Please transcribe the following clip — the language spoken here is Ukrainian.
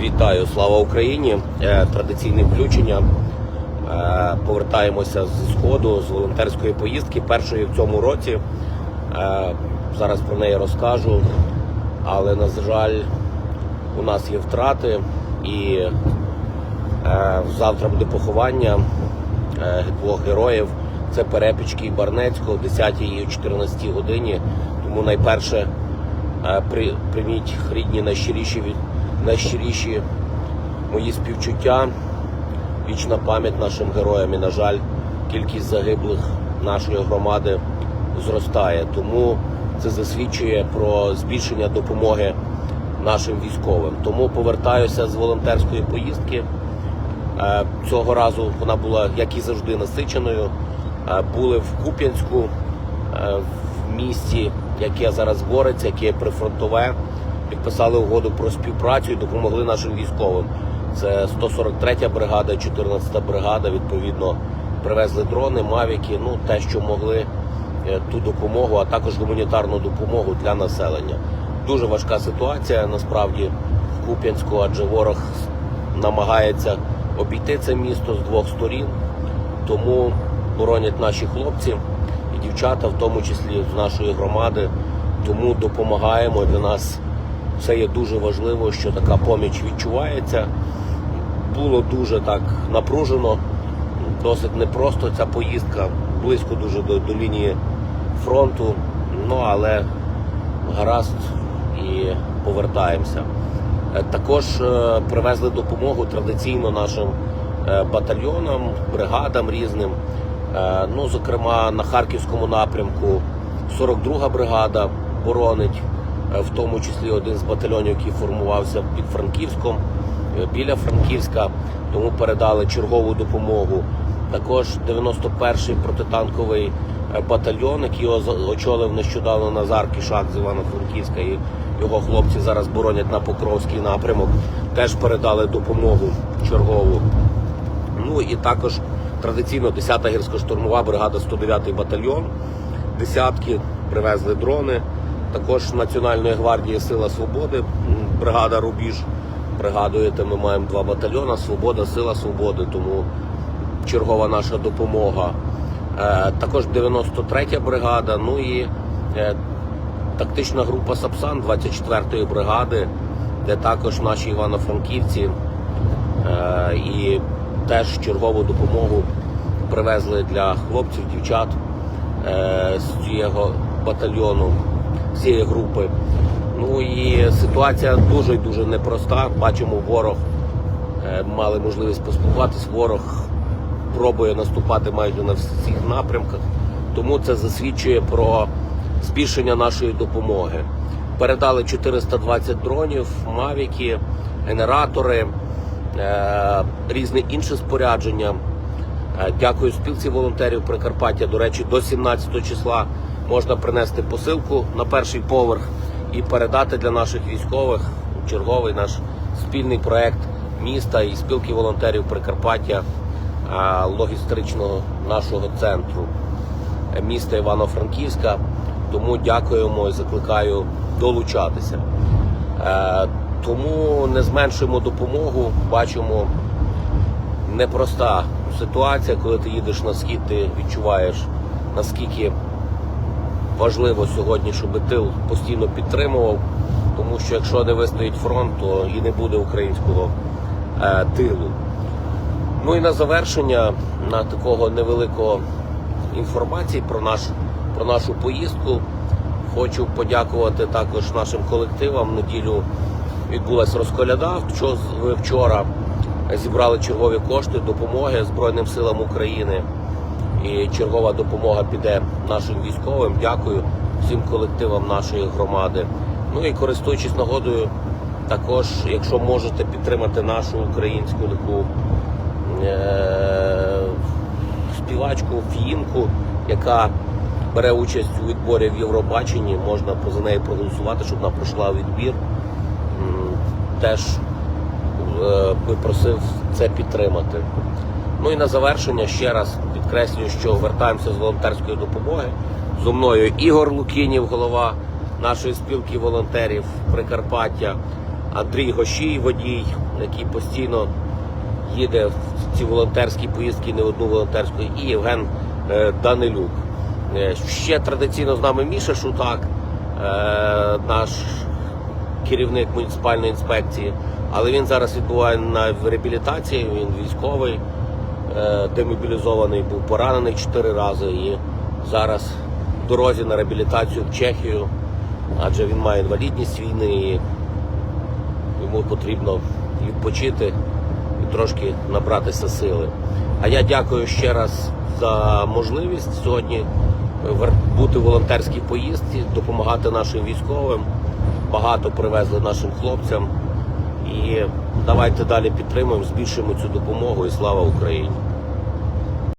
Вітаю, слава Україні! Е, Традиційне включення. Е, Повертаємося з сходу з волонтерської поїздки, першої в цьому році. Е, Зараз про неї розкажу, але на жаль, у нас є втрати і завтра буде поховання двох героїв. Це Перепічки і Барнецького, о 10 і о 14 годині. Тому найперше прийміть рідні найщиріші від найщиріші мої співчуття. Вічна пам'ять нашим героям. І, на жаль, кількість загиблих нашої громади зростає. Тому це засвідчує про збільшення допомоги нашим військовим. Тому повертаюся з волонтерської поїздки. Е, Цього разу вона була, як і завжди, насиченою. Е, Були в Куп'янську, е, в місті, яке зараз бореться, яке прифронтове. Підписали угоду про співпрацю і допомогли нашим військовим. Це 143 бригада, 14 бригада. Відповідно, привезли дрони, мавіки, ну те, що могли е, ту допомогу, а також гуманітарну допомогу для населення. Дуже важка ситуація насправді в Куп'янську, адже ворог намагається обійти це місто з двох сторін. Тому боронять наші хлопці і дівчата, в тому числі з нашої громади. Тому допомагаємо. Для нас це є дуже важливо, що така поміч відчувається. Було дуже так напружено, досить непросто ця поїздка, близько дуже до, до лінії фронту. Ну але гаразд і повертаємося. Е, Також е, привезли допомогу традиційно нашим е, батальйонам, бригадам різним. Ну, зокрема, на харківському напрямку 42 бригада боронить, в тому числі один з батальйонів, який формувався під Франківськом, е, біля Франківська, тому передали чергову допомогу. Також 91-й протитанковий е, батальйон, який оз- очолив нещодавно Назар Кішак з Івано-Франківська, і його хлопці зараз боронять на Покровський напрямок, теж передали допомогу чергову. Ну і також традиційно 10-та гірсько-штурмова бригада 109-й батальйон. Десятки привезли дрони. Також Національної гвардії Сила Свободи, бригада Рубіж. Пригадуєте, ми маємо два батальйони Свобода, Сила Свободи, тому чергова наша допомога. Е, також 93-я бригада, ну і е, тактична група Сапсан 24-ї бригади, де також наші івано-франківці Е, і теж чергову допомогу привезли для хлопців, дівчат з цього батальйону, цієї групи. Ну і ситуація дуже і дуже непроста. Бачимо, ворог е, мали можливість поспілкуватись. Ворог пробує наступати майже на всіх напрямках. Тому це засвідчує про збільшення нашої допомоги. Передали 420 дронів, мавіки, генератори, е, різне інше спорядження. Е, Дякую спілці волонтерів Прикарпаття. До речі, до 17 числа можна принести посилку на перший поверх і передати для наших військових черговий наш спільний проект міста і спілки волонтерів Прикарпаття е, логістичного нашого центру е, міста Івано-Франківська. Тому дякуємо і закликаю долучатися. Е, Тому не зменшуємо допомогу. Бачимо непроста ситуація, коли ти їдеш на схід, ти відчуваєш наскільки важливо сьогодні, щоб тил постійно підтримував. Тому що якщо не вистоїть фронт, то і не буде українського е, тилу. Ну і на завершення на такого невеликого інформації про наш про нашу поїздку. Хочу подякувати також нашим колективам. Неділю відбулася розколяда. Вчора зібрали чергові кошти допомоги Збройним силам України. І чергова допомога піде нашим військовим. Дякую всім колективам нашої громади. Ну і користуючись нагодою, також, якщо можете підтримати нашу українську таку е- співачку Фіїнку, яка бере участь у відборі в Євробаченні, можна за неї проголосувати, щоб вона пройшла відбір. Теж е, би просив це підтримати. Ну і на завершення ще раз підкреслюю, що вертаємося з волонтерської допомоги. Зо мною Ігор Лукінів, голова нашої спілки волонтерів Прикарпаття, Андрій Гощій, водій, який постійно їде в ці волонтерські поїздки, не одну волонтерську, і Євген е, Данилюк. Е, Ще традиційно з нами Міша Шутак, е, наш керівник муніципальної інспекції, але він зараз відбуває на реабілітації, він військовий, демобілізований, був поранений чотири рази і зараз в дорозі на реабілітацію в Чехію, адже він має інвалідність війни і йому потрібно відпочити і трошки набратися сили. А я дякую ще раз за можливість сьогодні бути в волонтерській поїздці, допомагати нашим військовим. Багато привезли нашим хлопцям. І давайте далі підтримуємо, збільшуємо цю допомогу і слава Україні!